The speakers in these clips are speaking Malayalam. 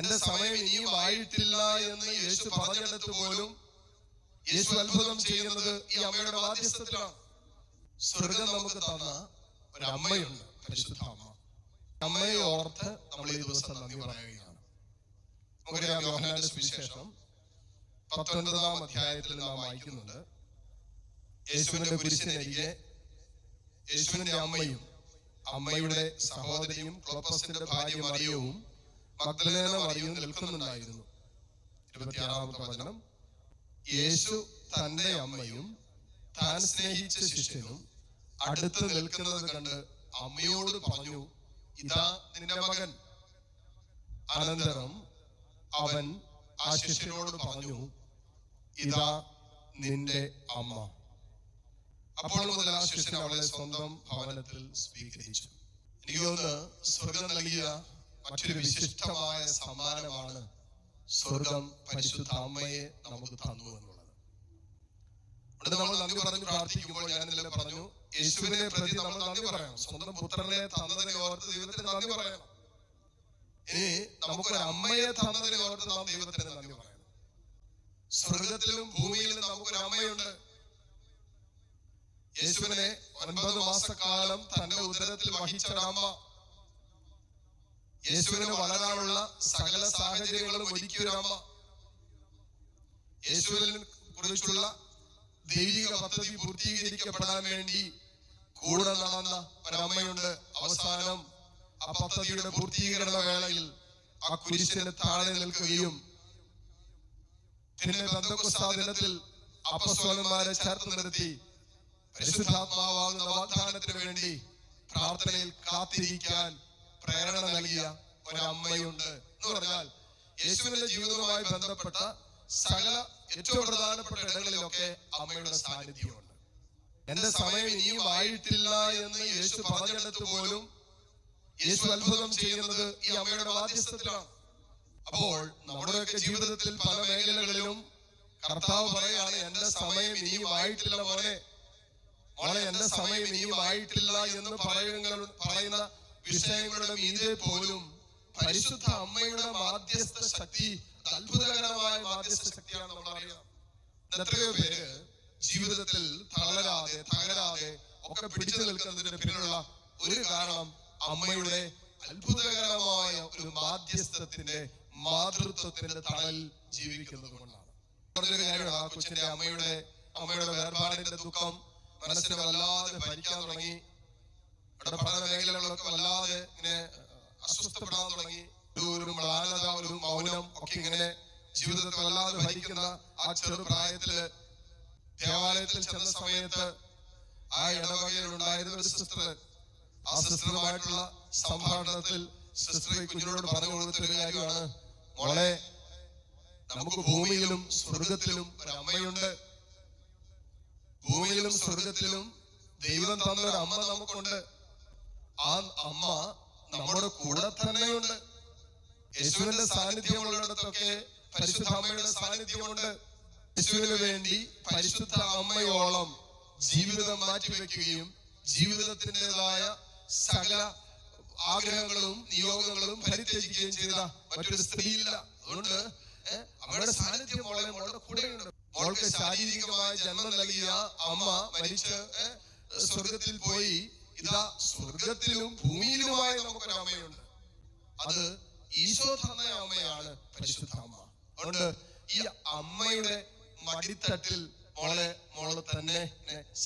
എന്റെ സമയം ഇനിയും ആയിട്ടില്ല എന്ന് യേശു പറഞ്ഞെടുത്ത് പോലും യേശു അത്ഭുതം ചെയ്യുന്നത് ഈ അമ്മയുടെ മാധ്യസ്ഥത്തിലാണ് സ്വർഗം നമുക്ക് തന്ന ഒരു അമ്മയുണ്ട് പരിശുദ്ധ അമ്മ. അമ്മയെ ഓർത്ത് നമ്മൾ ഈ ദിവസം നന്ദി പറയുകയാണ്. നമുക്കറിയാം യോഹനാന്റെ സുവിശേഷം പത്തൊൻപതാം അധ്യായത്തിൽ നാം വായിക്കുന്നുണ്ട്. യേശുവിന്റെ പുരുഷനരികെ യേശുവിന്റെ അമ്മയും അമ്മയുടെ സഹോദരിയും ക്ലോപ്പസിന്റെ ഭാര്യ മറിയവും മഗ്ദലേന മറിയവും നിൽക്കുന്നുണ്ടായിരുന്നു. ഇരുപത്തിയാറാമത്തെ വചനം. യേശു തന്റെ അമ്മയും താൻ സ്നേഹിച്ച ശിഷ്യനും അടുത്ത് നിൽക്കുന്നത് കണ്ട് അമ്മയോട് പറഞ്ഞു ഇതാ നിന്റെ മകൻ. അനന്തരം അവൻ ആ ശിഷ്യനോട് പറഞ്ഞു ഇതാ നിന്റെ അമ്മ. അപ്പോൾ മുതൽ ആ ശിഷ്യൻ അവളെ സ്വന്തം ഭവനത്തിൽ സ്വീകരിച്ചു. എനിക്ക് തോന്നുന്നു സ്വർഗം നൽകിയ മറ്റൊരു വിശിഷ്ടമായ സമ്മാനമാണ് സ്വർഗം പരിശുദ്ധ അമ്മയെ നമുക്ക് തന്നു എന്നുള്ളത്. ഇവിടെ നമ്മൾ നന്ദി പറഞ്ഞു പ്രാർത്ഥിക്കുമ്പോൾ ഞാൻ ഇന്നലെ പറഞ്ഞു യേശുവിനെ പ്രതി നമ്മൾ നന്ദി പറയണം. സ്വന്തം പുത്രനെ തന്നതിനെ ഓർത്ത് ദൈവത്തിന് നന്ദി പറയണം. ഇനി നമുക്കൊരു അമ്മയെ തന്നതിനെ ഓർത്ത് നാം ദൈവത്തിന് നന്ദി പറയണം. സ്വർഗത്തിലും ഭൂമിയിലും നമുക്കൊരു അമ്മയുണ്ട്. യേശുവിനെ ഒൻപത് മാസക്കാലം തന്റെ ഉദരത്തിൽ വഹിച്ച അമ്മ യേശുവിന് വളരാനുള്ള സകല സാഹചര്യങ്ങളും ഒരുക്കിയൊരമ്മ യേശുവിനെ കുറിച്ചുള്ള ദൈവിക പദ്ധതി പൂർത്തീകരിക്കപ്പെടാൻ വേണ്ടി കൂടെ നടന്ന ഒരമ്മയുണ്ട്. അവസാനം ആ പദ്ധതിയുടെ പൂർത്തീകരണ വേളയിൽ ആ കുരിശിന് താഴെ നിൽക്കുകയും പിന്നെ ബന്ധക്കുസ്താ ദിനത്തിൽ അപ്പസ്വലന്മാരെ ചേർത്ത് നിർത്തി പരിശുദ്ധാത്മാവാകുന്ന വാഗ്ദാനത്തിന് വേണ്ടി പ്രാർത്ഥനയിൽ കാത്തിരിക്കാൻ പ്രേരണ നൽകിയ ഒരമ്മയുണ്ട് എന്ന് പറഞ്ഞാൽ യേശുവിന്റെ ജീവിതവുമായി ബന്ധപ്പെട്ട സകല ഏറ്റവും പ്രധാനപ്പെട്ട ഇടങ്ങളിലൊക്കെ അമ്മയുടെ സാന്നിധ്യമുണ്ട്. എന്റെ സമയം ഇനിയും ആയിട്ടില്ല എന്ന് യേശു പറഞ്ഞെടുത്ത് പോലും യേശു അത്ഭുതം ചെയ്യുന്നത് ഈ അമ്മയുടെ മാധ്യസ്ഥത്തിലാണ് അപ്പോൾ നമ്മുടെയൊക്കെ ജീവിതത്തിൽ പല മേഖലകളിലും കർത്താവ് പറയാണ് എന്റെ സമയം ഇനിയും ആയിട്ടില്ല മോനെ. മോളെ എന്റെ സമയം ഇനിയും ആയിട്ടില്ല എന്ന് പറയുന്ന വിഷയങ്ങളുടെ മീതെ പോലും പരിശുദ്ധ അമ്മയുടെ മാധ്യസ്ഥ ശക്തി അത്ഭുതകരമായ മാധ്യസ്ഥ ശക്തിയാണ് നമ്മൾ അറിയാം. എത്രയോ പേര് ജീവിതത്തിൽ തളരാതെ തകരാതെ ഒക്കെ പിടിച്ചു നിൽക്കുന്നതിന് പിന്നിലുള്ള ഒരു കാരണം അമ്മയുടെ അത്ഭുതകരമായ ഒരു മാധ്യസ്ഥത്തിന്റെ മാതൃത്വത്തിന്റെ തണൽ ജീവിക്കുന്നത് കൊണ്ടാണ്. ആ കൊച്ചിന്റെ അമ്മയുടെ അമ്മയുടെ വേർപാടിന്റെ ദുഃഖം മനസ്സിനെ വല്ലാതെ ഭരിക്കാൻ തുടങ്ങി. ഇവിടെ പഠന മേഖലകളൊക്കെ വല്ലാതെ ഇങ്ങനെ അസ്വസ്ഥപ്പെടാൻ തുടങ്ങി. ഒരു മ്ലാനത ഒരു മൗനം ഒക്കെ ഇങ്ങനെ ജീവിതത്തെ വല്ലാതെ ഭരിക്കുന്ന ആ ചെറുപ്രായത്തിൽ ദേവാലയത്തിൽ ചെന്ന സമയത്ത് ആ ഇടവകയിൽ ഉണ്ടായിരുന്ന ഒരു സിസ്റ്റർ ആ സിസ്റ്ററുമായിട്ടുള്ള സംഭാഷണത്തിൽ സിസ്റ്റർ കുഞ്ഞിനോട് പറഞ്ഞു കൊടുത്ത ഒരു കാര്യമാണ്. മോളെ നമുക്ക് ഭൂമിയിലും സ്വർഗത്തിലും ഒരു അമ്മയുണ്ട്. ഭൂമിയിലും സ്വർഗത്തിലും ദൈവം തന്ന ഒരു അമ്മ നമുക്കുണ്ട്. ആ അമ്മ നമ്മുടെ കൂടെ തന്നെയുണ്ട് യേശുവിന്റെ സാന്നിധ്യമുള്ളിടത്തൊക്കെ പരിശുദ്ധ അമ്മയുടെ സാന്നിധ്യമുണ്ട്. യേശുവിന് വേണ്ടി പരിശുദ്ധ അമ്മയോളം ജീവിതം മാറ്റിവെക്കുകയും ജീവിതത്തിന്റെതായ സകല ആഗ്രഹങ്ങളും നിയോഗങ്ങളും പരിത്യജിക്കുകയും ചെയ്ത മറ്റൊരു സ്ത്രീയില്ല. അതുകൊണ്ട് അവരുടെ സാന്നിധ്യം മോളെ മോളുടെ കൂടെയുണ്ട്. മോൾക്ക് ശാരീരികമായ ജന്മം നൽകിയ അമ്മ മരിച്ച് സ്വർഗത്തിൽ പോയി. ഇതാ സ്വർഗത്തിലും ഭൂമിയിലുമായി നമുക്കൊരു അമ്മയുണ്ട്. അത് ഈശോ തന്ന അമ്മയാണ് പരിശുദ്ധ അമ്മ. അതുകൊണ്ട് ഈ അമ്മയുടെ മടിത്തട്ടിൽ മോളെ മോളെ തന്നെ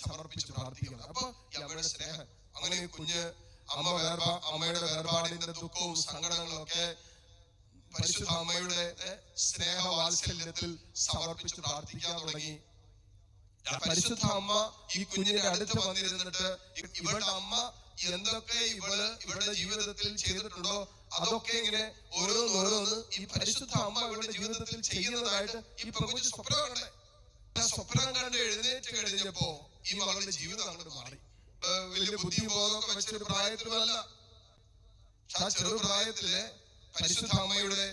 സമർപ്പിച്ച് പ്രാർത്ഥിക്കണം. അപ്പൊ ഈ അമ്മയുടെ സ്നേഹം അങ്ങനെ കുഞ്ഞ് അമ്മ വേർപാ അമ്മയുടെ വേർപാടിന്റെ ദുഃഖവും സങ്കടങ്ങളും ഒക്കെ പരിശുദ്ധ അമ്മയുടെ സ്നേഹ വാത്സല്യത്തിൽ സമർപ്പിച്ച് പ്രാർത്ഥിക്കാൻ തുടങ്ങി. പരിശുദ്ധ അമ്മ ഈ കുഞ്ഞിന്റെ അടുത്ത് വന്നിരുന്നിട്ട് ഇവളുടെ അമ്മ എന്തൊക്കെ ഇവൾ ഇവളുടെ ജീവിതത്തിൽ ചെയ്തിട്ടുണ്ടോ അതൊക്കെ ഇങ്ങനെ ഓരോന്നോരോന്ന് ഈ പരിശുദ്ധ അമ്മ ഇവളുടെ ജീവിതത്തിൽ ചെയ്യുന്നതായിട്ട് ഈ പെൺകുഞ്ഞ് സ്വപ്നം കണ്ടേ. സ്വപ്നം കണ്ട് എഴുന്നേറ്റ് കഴിഞ്ഞപ്പോ ഈ മകളുടെ ജീവിതം അങ്ങോട്ട് മാറി. വലിയ ബുദ്ധിബോധമൊക്കെ വെച്ചൊരു പ്രായത്തിലല്ല. ആ ചെറുപ്രായത്തിലെ പരിശുദ്ധ അമ്മയുടെ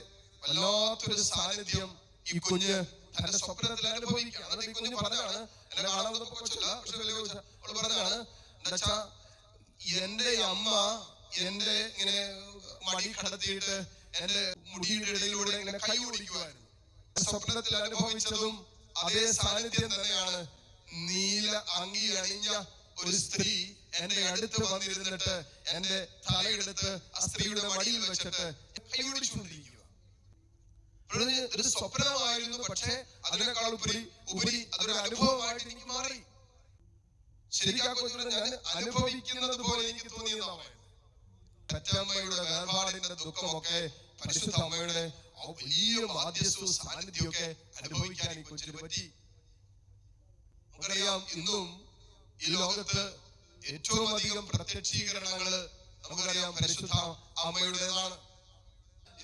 വല്ലാത്തൊരു സാന്നിധ്യം ഈ കുഞ്ഞ് തന്റെ സ്വപ്നത്തിൽ അനുഭവിക്കുക. എന്നിട്ട് ഈ കുഞ്ഞ് പറഞ്ഞാണ് എന്നെ കാണാൻ വന്നപ്പോ കൊച്ചല്ല പക്ഷെ വലിയ കൊച്ച അവൾ പറഞ്ഞാണ് എന്നുവെച്ചാ എന്റെ അമ്മ എന്റെ ഇങ്ങനെ മടി കടത്തിയിട്ട് എന്റെ മുടിയുടെ ഇടയിലൂടെ ഇങ്ങനെ കൈ ഓടിക്കുമായിരുന്നു സ്വപ്നത്തിൽ അനുഭവിച്ചതും അതേ സാന്നിധ്യം തന്നെയാണ് നീല അങ്കി അണിഞ്ഞ ഒരു സ്ത്രീ എന്റെ അടുത്ത് വന്നിരുന്നിട്ട് എന്റെ തലയെടുത്ത് ആ സ്ത്രീയുടെ മടിയിൽ വെച്ചിട്ട് കൈ ഒരു സ്വപ്നമായിരുന്നു പക്ഷേ അതിനേക്കാൾ ഉപരി ഉപരി അതൊരു അനുഭവമായിട്ട് എനിക്ക് മാറി. ശരിക്കും ഞാൻ അനുഭവിക്കുന്നത് പോലെ എനിക്ക് തോന്നിയതാണ് പെറ്റമ്മയുടെ വേർപാടിന്റെ ദുഃഖമൊക്കെ പരിശുദ്ധ അമ്മയുടെ വലിയ മാധ്യസ്ഥവും സാന്നിധ്യമൊക്കെ അനുഭവിക്കാൻ ഈ കൊച്ചിന് പറ്റി. നമുക്കറിയാം ഇന്നും ഈ ലോകത്ത് ഏറ്റവും അധികം പ്രത്യക്ഷീകരണങ്ങൾ നമുക്കറിയാം പരിശുദ്ധ അമ്മയുടേതാണ്.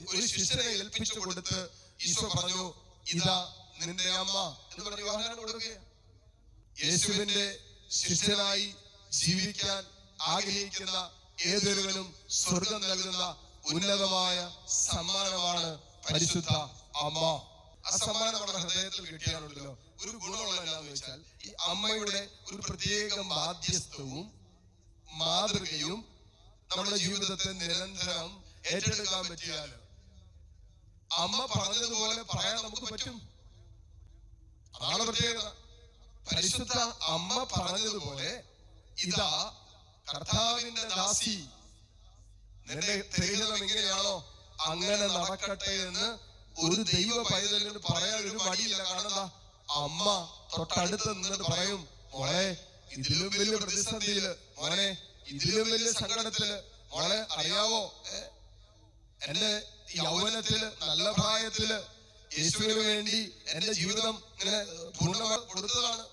ഒരു ശിഷ്യനെ ഏൽപ്പിച്ചു കൊടുത്ത് ഈശോ പറഞ്ഞു ഇതാ നിന്റെ അമ്മ എന്ന് പറഞ്ഞു യോഹന്നാൻ കൊടുക്കുകയാണ് യേശുവിന്റെ ശിഷ്യനായി ജീവിക്കാൻ ആഗ്രഹിക്കുന്ന ഏതൊരുവനും സ്വർഗം നൽകുന്ന ഉന്നതമായ സമ്മാനമാണ് പരിശുദ്ധ അമ്മ. ആ സമ്മാനം നമ്മുടെ ഹൃദയത്തിൽ കിട്ടിയാണല്ലോ ഒരു ഗുണമുള്ള എന്താന്ന് വെച്ചാൽ ഈ അമ്മയുടെ ഒരു പ്രത്യേക ബാധ്യസ്ഥവും മാതൃകയും നമ്മുടെ ജീവിതത്തെ നിരന്തരം ഏറ്റെടുക്കാൻ പറ്റിയാൽ അമ്മ പറഞ്ഞതുപോലെ പറയാൻ നമുക്ക് പറ്റും. അതാണ് പ്രത്യേകത. പരിശുദ്ധ അമ്മ പറഞ്ഞതുപോലെ ഇതാ കർത്താവിന്റെ ദാസി. നിന്റെ എങ്ങനെയാണോ? അങ്ങനെ നടക്കട്ടെ എന്ന് ഒരു ദൈവ പൈതലിന് പറയാൻ ഒരു മടിയില്ല. കാരണം അമ്മ തൊട്ടടുത്ത് നിന്നിട്ട് പറയും മോളെ ഇതിലും വലിയ പ്രതിസന്ധിയിൽ മോനെ ഇതിലും വലിയ സങ്കടത്തിൽ മോളെ അറിയാവോ? എന്റെ യൗവനത്തിൽ നല്ല പ്രായത്തിൽ യേശുവിന് വേണ്ടി എന്റെ ജീവിതം ഇങ്ങനെ പൂർണമായി കൊടുത്തതാണ്.